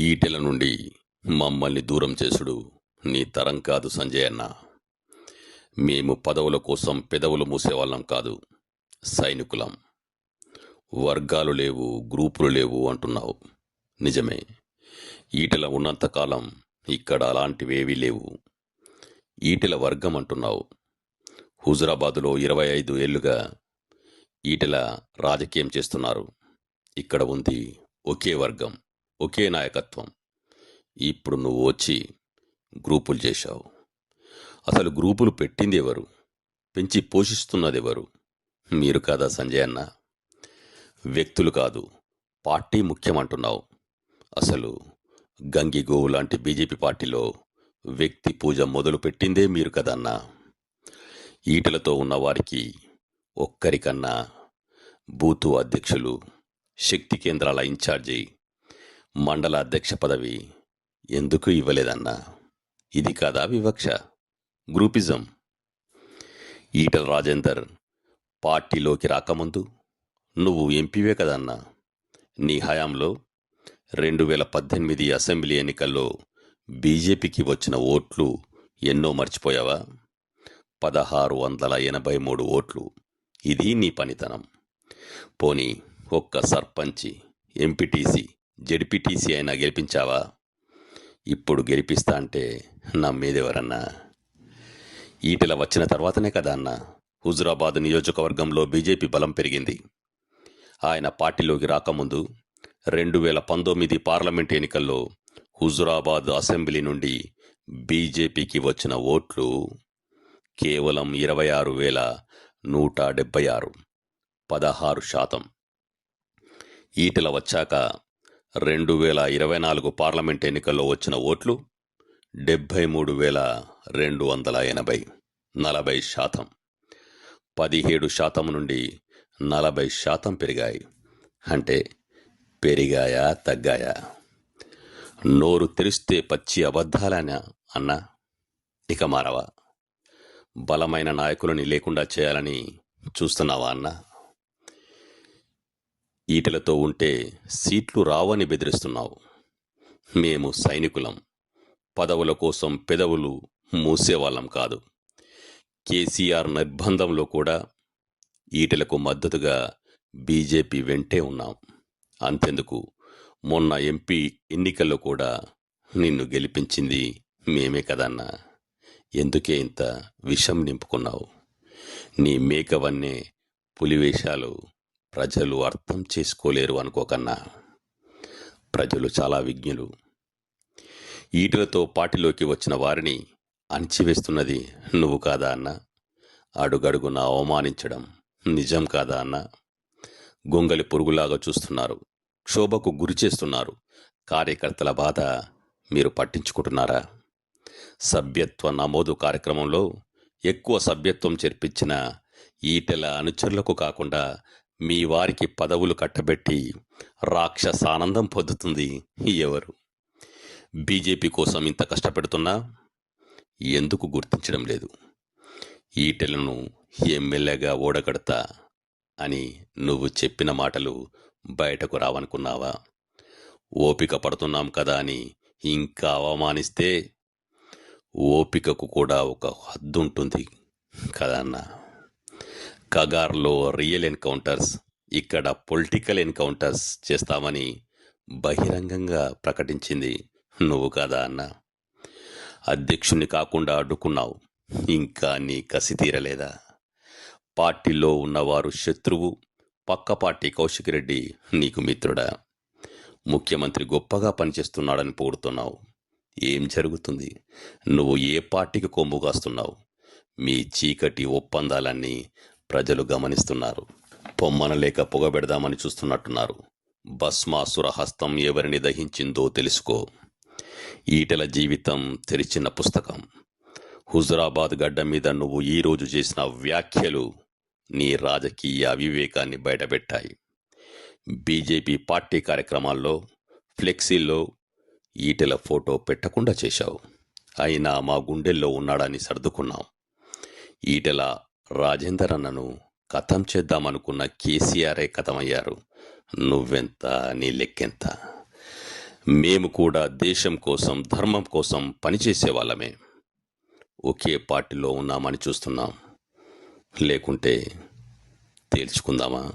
ఈటెల నుండి మమ్మల్ని దూరం చేసుడు నీ తరం కాదు సంజయ్ అన్న. మేము పదవుల కోసం పెదవులు మూసేవాళ్ళం కాదు సైనికులం. వర్గాలు లేవు గ్రూపులు లేవు అంటున్నావు. నిజమే. ఈటెల ఉన్నంతకాలం ఇక్కడ అలాంటివేవీ లేవు. ఈటెల వర్గం అంటున్నావు. హుజురాబాదులో ఇరవై ఐదు ఏళ్ళుగా ఈటెల రాజకీయం చేస్తున్నారు. ఇక్కడ ఉంది ఒకే వర్గం. ఒకే నాయకత్వం. ఇప్పుడు నువ్వు వచ్చి గ్రూపులు చేశావు. అసలు గ్రూపులు పెట్టింది ఎవరు పెంచి పోషిస్తున్నది ఎవరు మీరు కాదా సంజయ్ అన్న? వ్యక్తులు కాదు పార్టీ ముఖ్యమంటున్నావు. అసలు గంగిగోవు లాంటి బీజేపీ పార్టీలో వ్యక్తి పూజ మొదలు పెట్టిందే మీరు కదన్నా ఈటలతో ఉన్నవారికి ఒక్కరికన్నా బూతు అధ్యక్షులు శక్తి కేంద్రాల ఇన్ఛార్జి మండల అధ్యక్ష పదవి ఎందుకు ఇవ్వలేదన్నా? ఇది కాదా వివక్ష. గ్రూపిజం. ఈటల రాజేందర్ పార్టీలోకి రాకముందు నువ్వు ఎంపీవే కదన్నా? నీ హయాంలో రెండు వేల పద్దెనిమిది అసెంబ్లీ ఎన్నికల్లో బీజేపీకి వచ్చిన ఓట్లు ఎన్నో మర్చిపోయావా? పదహారు వందల ఎనభై మూడు ఓట్లు. ఇది నీ పనితనం. పోనీ ఒక్క సర్పంచి ఎంపీటీసీ జెడ్పీటీసీ అయినా గెలిపించావా? ఇప్పుడు గెలిపిస్తా అంటే నమ్మేదెవరన్నా ఈటెల వచ్చిన తర్వాతనే కదా అన్న హుజురాబాద్ నియోజకవర్గంలో బీజేపీ బలం పెరిగింది. ఆయన పార్టీలోకి రాకముందు రెండు వేల పంతొమ్మిది పార్లమెంట్ ఎన్నికల్లో హుజురాబాద్ అసెంబ్లీ నుండి బీజేపీకి వచ్చిన ఓట్లు కేవలం ఇరవై ఆరు వేల నూట డెబ్బై ఆరు పదహారు శాతం. ఈటెల వచ్చాక రెండు వేల ఇరవై నాలుగు పార్లమెంట్ ఎన్నికల్లో వచ్చిన ఓట్లు డెబ్భై మూడు వేల రెండు వందల ఎనభై నలభై శాతం. పదిహేడు శాతం నుండి నలభై శాతం పెరిగాయి. అంటే పెరిగాయా తగ్గాయా? నోరు తెరిస్తే పచ్చి అబద్ధాలనా అన్నా? ఇక మారవా? బలమైన నాయకులని లేకుండా చేయాలని చూస్తున్నావా అన్నా? ఈటలతో ఉంటే సీట్లు రావని బెదిరిస్తున్నావు. మేము సైనికులం. పదవుల కోసం పెదవులు మూసేవాళ్ళం కాదు. కేసీఆర్ నిర్బంధంలో కూడా ఈటలకు మద్దతుగా బీజేపీ వెంటే ఉన్నాం. అంతెందుకు మొన్న ఎంపీ ఎన్నికల్లో కూడా నిన్ను గెలిపించింది మేమే కదన్నా. ఎందుకే ఇంత విషం నింపుకున్నావు? నీ మేకవన్నే పులివేషాలు ప్రజలు అర్థం చేసుకోలేరు అనుకోకన్నా ప్రజలు చాలా విజ్ఞులు. ఈటలతో పార్టీలోకి వచ్చిన వారిని అణిచివేస్తున్నది నువ్వు కాదా అన్న? అడుగడుగున అవమానించడం నిజం కాదా అన్న? గొంగలి పురుగులాగా చూస్తున్నారు క్షోభకు గురి చేస్తున్నారు. కార్యకర్తల బాధ మీరు పట్టించుకుంటున్నారా? సభ్యత్వ నమోదు కార్యక్రమంలో ఎక్కువ సభ్యత్వం చేర్పించిన ఈటెల అనుచరులకు కాకుండా మీ వారికి పదవులు కట్టబెట్టి రాక్షసానందం పొందుతుంది ఎవరు? బీజేపీ కోసం ఇంత కష్టపెడుతున్నా ఎందుకు గుర్తించడం లేదు? ఈటెలను ఎమ్మెల్యేగా ఓడగడతా అని నువ్వు చెప్పిన మాటలు బయటకు రావనుకున్నావా? ఓపిక పడుతున్నాం కదా అని ఇంకా అవమానిస్తే ఓపికకు కూడా ఒక హద్దు ఉంటుంది కదా అన్నా. కగార్లో రియల్ ఎన్కౌంటర్స్ ఇక్కడ పొలిటికల్ ఎన్కౌంటర్స్ చేస్తామని బహిరంగంగా ప్రకటించింది నువ్వు కాదా అన్న? అధ్యక్షుణ్ణి కాకుండా అడ్డుకున్నావు ఇంకా నీ కసి తీరలేదా? పార్టీలో ఉన్నవారు శత్రువు పక్క పార్టీ కౌశిక్ రెడ్డి నీకు మిత్రుడా? ముఖ్యమంత్రి గొప్పగా పనిచేస్తున్నాడని పొగుడుతున్నావు. ఏం జరుగుతుంది? నువ్వు ఏ పార్టీకి కొమ్ము కాస్తున్నావు? మీ చీకటి ఒప్పందాలన్నీ ప్రజలు గమనిస్తున్నారు. పొమ్మన లేక పొగబెడదామని చూస్తున్నట్టున్నారు. భస్మాసుర హస్తం ఎవరిని దహించిందో తెలుసుకో. ఈటెల జీవితం తెరిచిన పుస్తకం. హుజురాబాద్ గడ్డ మీద నువ్వు ఈరోజు చేసిన వ్యాఖ్యలు నీ రాజకీయ అవివేకాన్ని బయటపెట్టాయి. బీజేపీ పార్టీ కార్యక్రమాల్లో ఫ్లెక్సీల్లో ఈటెల ఫోటో పెట్టకుండా చేశావు. అయినా మా గుండెల్లో ఉన్నాడని సర్దుకున్నాం. ఈటెల రాజేందర్ అన్నను కథం చేద్దామనుకున్న కేసీఆరే కథమయ్యారు. నువ్వెంత నీ లెక్కెంత? మేము కూడా దేశం కోసం ధర్మం కోసం పనిచేసే వాళ్ళమే. ఒకే పార్టీలో ఉన్నామని చూస్తున్నాం. లేకుంటే తేల్చుకుందామా?